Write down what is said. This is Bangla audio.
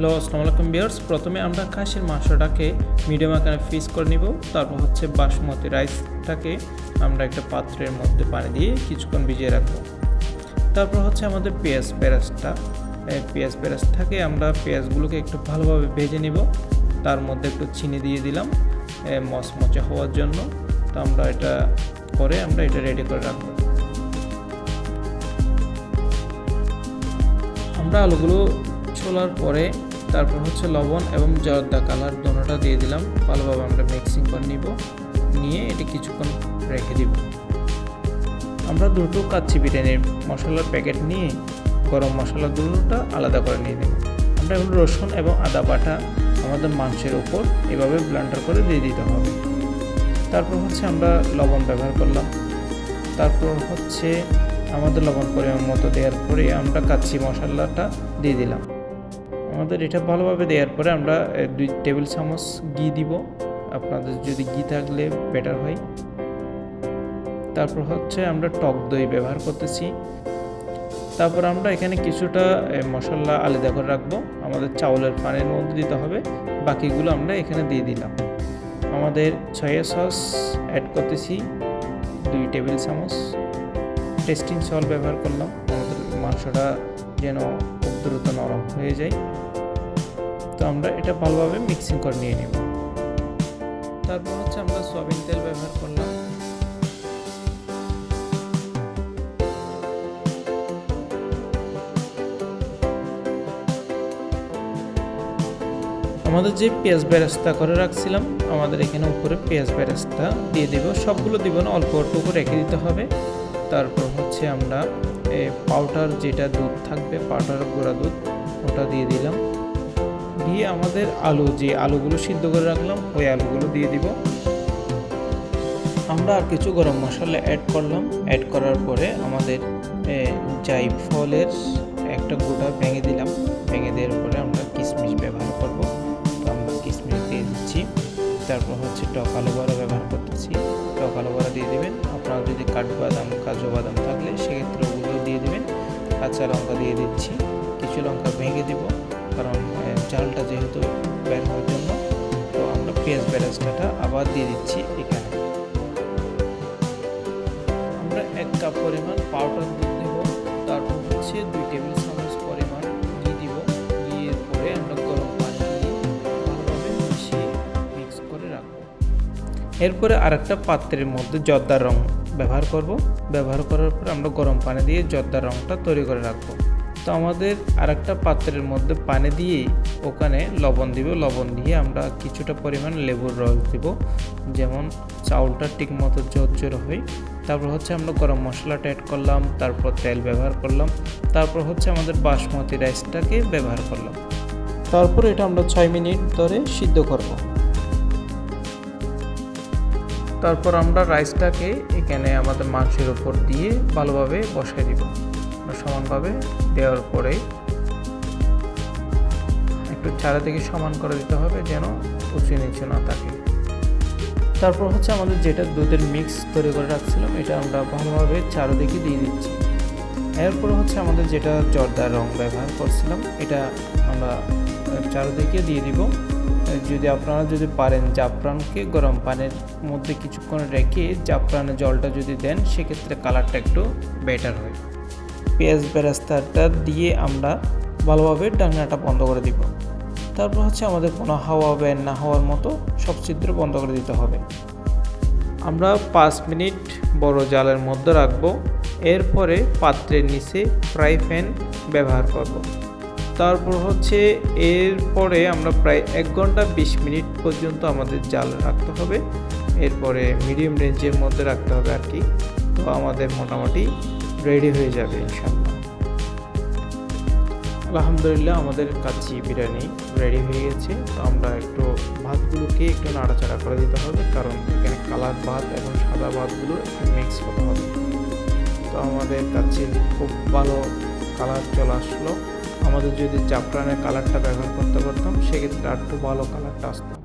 হ্যালো, আসসালামু আলাইকুম বিয়ার্স প্রথমে আমরা খাসির মাংসটাকে মিডিয়াম আকারে পিস করে নিব। তারপর হচ্ছে বাসমতি রাইসটাকে আমরা একটা পাত্রের মধ্যে পানি দিয়ে কিছুক্ষণ ভিজিয়ে রাখব। তারপর হচ্ছে আমাদের পেঁয়াজ এই পেঁয়াজ পেঁয়াজটাকে আমরা পেঁয়াজগুলোকে একটু ভালোভাবে ভেজে নিব। তার মধ্যে একটু চিনি দিয়ে দিলাম মচমচে হওয়ার জন্য। তো আমরা এটা করে আমরা এটা রেডি করে রাখব। আমরা আলুগুলো ছোলার পরে তারপর হচ্ছে লবণ এবং জর্দা কালার দোনোটা দিয়ে দিলাম। ভালোভাবে আমরা মিক্সিং করে নিব। নিয়ে এটি কিছুক্ষণ রেখে দিব। আমরা দুটো কাচ্চি বিরিয়ানির মশলার প্যাকেট নিয়ে গরম মশলা দুটোটা আলাদা করে নিয়ে নেব। আমরা এখন রসুন এবং আদা বাটা আমাদের মাংসের ওপর এভাবে ব্লেন্ডার করে দিয়ে দিতে হবে। তারপর হচ্ছে আমরা লবণ ব্যবহার করলাম। তারপর হচ্ছে আমাদের লবণ পরিমাণ মতো দেওয়ার পরে আমরা কাচ্চি মশলাটা দিয়ে দিলাম। আমাদের এটা ভালোভাবে দেওয়ার পরে আমরা দুই টেবিল চামচ ঘি দিব। আপনাদের যদি ঘি থাকলে বেটার হয়। তারপর হচ্ছে আমরা টক দই ব্যবহার করতেছি। তারপর আমরা এখানে কিছুটা মশলা আলাদা করে রাখব। আমাদের চাউলের পানির মধ্যে দিতে হবে। বাকিগুলো আমরা এখানে দিয়ে দিলাম। আমাদের সয়া সস অ্যাড করতেছি। দুই টেবিল চামচ। টেস্টিং সল ব্যবহার করলাম। আমাদের মাংসটা যেন দ্রুত নরম হয়ে যায়। তো আমরা এটা ভালোভাবে মিক্সিং করে নিয়ে নেব। তারপর হচ্ছে আমরা সয়াবিন তেল ব্যবহার করলাম। আমাদের যে পেঁয়াজ বেরেস্তা করে রাখছিলাম আমাদের এখানে উপরে পেঁয়াজ বেরেস্তা দিয়ে দিব। সবগুলো দিব না অল্প অল্প করে রেখে দিতে হবে। তারপর হচ্ছে আমরা পাউডার যেটা দুধ থাকবে পাউডার গুঁড়া দুধ ওটা দিয়ে দিলাম। দিয়ে আমাদের আলু, যে আলুগুলো সিদ্ধ করে রাখলাম, ওই আলুগুলো দিয়ে দিব। আমরা আর কিছু গরম মশলা অ্যাড করলাম। অ্যাড করার পরে আমাদের জাইফলের একটা গোটা ভেঙে দিলাম। ভেঙে দেওয়ার পরে আমরা কিশমিশ ব্যবহার করব। তো আমরা কিশমিশ দিয়ে দিচ্ছি। তারপর হচ্ছে টক আলু বড়া ব্যবহার করতেছি। টক আলু বড়া দিয়ে দেবেন। আপনার যদি কাঠবাদাম কাজু বাদাম থাকলে সেক্ষেত্রে ওগুলো দিয়ে দেবেন। কাঁচা লঙ্কা দিয়ে দিচ্ছি। কিছু লঙ্কা ভেঙে দিব। কারণ চালটা যেহেতু বের হওয়ার জন্য, তো আমরা পেঁয়াজ বেরাস্তাটা আবার দিয়ে দিচ্ছি এখানে। আমরা এক কাপ পরিমাণ পাউডার দুধ দেব, তারপর হচ্ছে দুই টেবিল চামচ পরিমাণ ঘি দিব। ঘিয়ের পরে আমরা গরম পানি দিয়ে ভালোভাবে মিশিয়ে মিক্স করে রাখব। এরপরে আরেকটা পাত্রের মধ্যে জর্দার রং ব্যবহার করব। ব্যবহার করার পর আমরা গরম পানি দিয়ে জর্দার রংটা তৈরি করে রাখব। তো আমাদের আরেকটা পাত্রের মধ্যে পানি দিয়ে ওখানে লবণ দিব। লবণ দিয়ে আমরা কিছুটা পরিমাণ লেবুর রস দিব। যেমন চাউলটা ঠিক মতো জোর হয়। তারপর হচ্ছে আমরা গরম মশলাটা অ্যাড করলাম, তারপর তেল ব্যবহার করলাম, তারপর হচ্ছে আমাদের বাসমতি রাইসটাকে ব্যবহার করলাম। তারপর এটা আমরা ছয় মিনিট ধরে সিদ্ধ করব। তারপর আমরা রাইসটাকে এখানে আমাদের মাংসের উপর দিয়ে ভালোভাবে বসাই দিব। সমানভাবে দেওয়ার পরে একটু চারিদিকে সমান করে দিতে হবে যেন উঁচু নিচু না থাকে। তারপর হচ্ছে আমাদের যেটা দুধের মিক্স তৈরি করে রাখছিলাম, এটা আমরা ভালোভাবে চারোদিকে দিয়ে দিচ্ছি। এরপর হচ্ছে আমাদের যেটা জর্দার রং ব্যবহার করছিলাম, এটা আমরা চারোদিকে দিয়ে দিব। যদি আপনারা যদি পারেন জাফরানকে গরম পানির মধ্যে কিছুক্ষণ রেখে জাফরানের জলটা যদি দেন, সেক্ষেত্রে কালারটা একটু বেটার হয়। পেঁয়াজ বেরাস্তাটা দিয়ে আমরা ভালোভাবে ডাকনাটা বন্ধ করে দিব। তারপর হচ্ছে আমাদের কোনো হাওয়া বের না হওয়ার মতো সব ছিদ্র বন্ধ করে দিতে হবে। আমরা পাঁচ মিনিট বড় জালের মধ্যে রাখব, এরপরে পাত্রের নিচে ফ্রাই প্যান ব্যবহার করব। তারপর হচ্ছে এরপরে আমরা প্রায় এক ঘণ্টা বিশ মিনিট পর্যন্ত আমাদের জাল রাখতে হবে। এরপরে মিডিয়াম রেঞ্জের মধ্যে রাখতে হবে আর কি। তো আমাদের মোটামুটি রেডি হয়ে যাবে ইনশাল্লাহ আলহামদুলিল্লাহ, আমাদের কাচ্চি বিরিয়ানি রেডি হয়ে গেছে। তো আমরা একটু ভাতগুলোকে একটু নাড়াচাড়া করে দিতে হবে, কারণ এখানে কালার ভাত এবং সাদা ভাতগুলো একটু মিক্স করতে হবে। তো আমাদের কাছে খুব ভালো কালার চলে আসলো। আমাদের যদি জাফরানের কালারটা ব্যবহার করতে পারতাম, সেক্ষেত্রে আর একটু ভালো কালারটা আসতো।